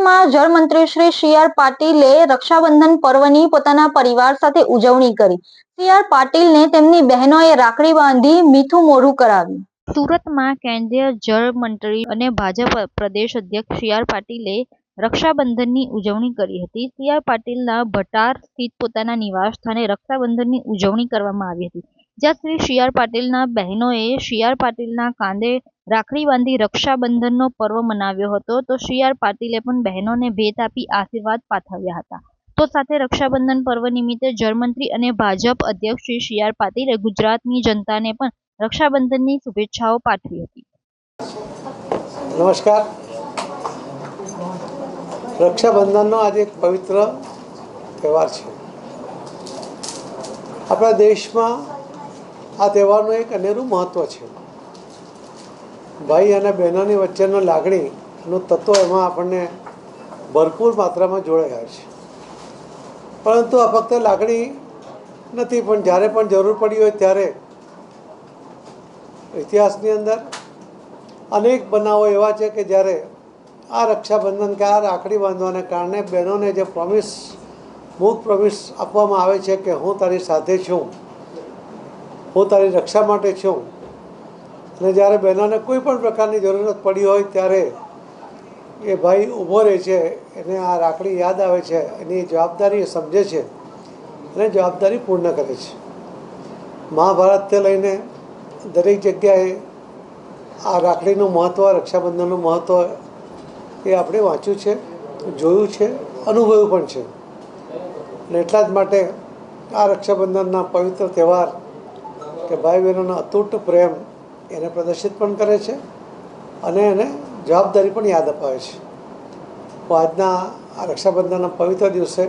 સુરતમાં જળમંત્રી Shri C R પાટીલે રક્ષાબંધન પર્વની પોતાના પરિવાર સાથે ઉજવણી કરી. સી આર પાટીલને તેમની બહેનોએ રાખડી બાંધી મીઠું મોઢું કરાવ્યું. સુરતમાં કેન્દ્રીય જળ મંત્રી અને ભાજપ પ્રદેશ અધ્યક્ષ સી આર પાટીલે રક્ષાબંધનની ઉજવણી કરી હતી. સી આર પાટીલના ભટાર સ્થિત પોતાના નિવાસ સ્થાને રક્ષાબંધનની ઉજવણી કરવામાં આવી હતી. જ્યાં શ્રી સી પાટીલના બહેનોએ સી પાટીલના કાંધે રાખડી બાંધી રક્ષાબંધનનો પર્વ મનાવ્યો હતો, તો સી પાટીલે પણ બહેનોને ભેટ આપી આશીર્વાદ પાઠવ્યા હતા. તો સાથે રક્ષાબંધન પર્વ નિમિત્તે જળમંત્રી અને ભાજપ અધ્યક્ષ શ્રી સી પાટીલે ગુજરાતની જનતાને પણ રક્ષાબંધનની શુભેચ્છાઓ પાઠવી હતી. નમસ્કાર. રક્ષાબંધનનો આજે એક પવિત્ર તહેવાર છે. આપણા દેશમાં આ તહેવારનું એક અનેરું મહત્ત્વ છે. ભાઈ અને બહેનોની વચ્ચેનો લાગણીનું તત્વ એમાં આપણને ભરપૂર માત્રામાં જોડાયા છે. પરંતુ આ ફક્ત લાગણી નથી, પણ જ્યારે પણ જરૂર પડી હોય ત્યારે ઇતિહાસની અંદર અનેક બનાવો એવા છે કે જ્યારે આ રક્ષાબંધન કે આ રાખડી બાંધવાને કારણે બહેનોને જે પ્રોમિસ મૂક પ્રોમિસ આપવામાં આવે છે કે હું તારી સાથે છું હું તારી રક્ષા માટે છું. અને જ્યારે બહેનોને કોઈ પણ પ્રકારની જરૂરત પડી હોય ત્યારે એ ભાઈ ઊભો રહે છે, એને આ રાખડી યાદ આવે છે, એની જવાબદારી સમજે છે અને જવાબદારી પૂર્ણ કરે છે. મહાભારતથી લઈને દરેક જગ્યાએ આ રાખડીનું મહત્ત્વ રક્ષાબંધનનું મહત્ત્વ એ આપણે વાંચ્યું છે, જોયું છે, અનુભવ્યું પણ છે. અને એટલા જ માટે આ રક્ષાબંધનના પવિત્ર તહેવાર કે ભાઈ બહેનોનો અતૂટ પ્રેમ એને પ્રદર્શિત પણ કરે છે અને એને જવાબદારી પણ યાદ અપાવે છે. હું આજના આ રક્ષાબંધનના પવિત્ર દિવસે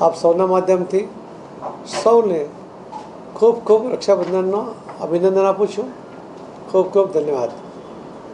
આપ સૌના માધ્યમથી સૌને ખૂબ ખૂબ રક્ષાબંધનનો અભિનંદન આપું છું. ખૂબ ખૂબ ધન્યવાદ.